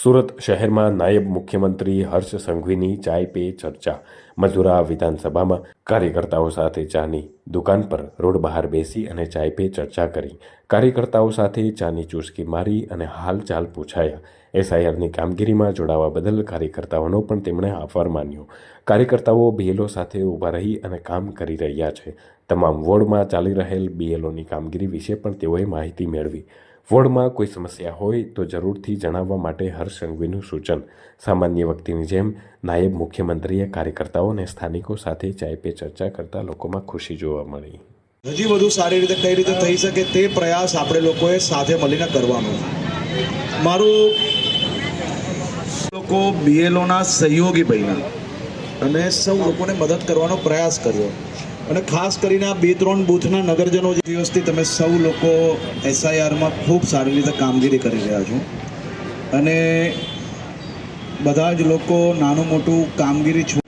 સુરત શહેરમાં નાયબ મુખ્યમંત્રી હર્ષ સંઘવીની ચાય પે ચર્ચા. મજુરા વિધાનસભામાં કાર્યકર્તાઓ સાથે ચાની દુકાન પર રોડ બહાર બેસી અને ચાય પે ચર્ચા કરી. કાર્યકર્તાઓ સાથે ચાની ચુસ્કી મારી અને હાલચાલ પૂછાયા. એસઆઈઆરની કામગીરીમાં જોડાવા બદલ કાર્યકર્તાઓનો પણ તેમણે આભાર માન્યો. કાર્યકર્તાઓ બીએલઓ સાથે ઊભા રહી અને કામ કરી રહ્યા છે. તમામ વોર્ડમાં ચાલી રહેલ બીએલઓની કામગીરી વિશે પણ તેઓએ માહિતી મેળવી. વોર્ડમાં કોઈ સમસ્યા હોય તો જરૂરથી જણાવવા માટે હર્ષ સંઘવીનું સૂચન. સામાન્ય વ્યક્તિની જેમ, નાયબ મુખ્યમંત્રીએ કાર્યકર્તાઓ અને સ્થાનિકો સાથે ચાય પે ચર્ચા કરતા લોકોમાં ખુશી જોવા મળી. હજી વધુ સારી રીતે કઈ રીતે થઈ શકે તે પ્રયાસ આપણે લોકોએ સાથે મળીને કરવાનો. મારું લોકો બીએલઓના સહયોગી બન્યા અને સૌ લોકોને મદદ કરવાનો પ્રયાસ કર્યો. અને ખાસ કરીને આ બે ત્રણ બૂથના નગરજનો દિવસથી તમે સૌ લોકો એસઆઈઆરમાં ખૂબ સારી રીતે કામગીરી કરી રહ્યા છો. અને બધા જ લોકો નાનું મોટું કામગીરી છો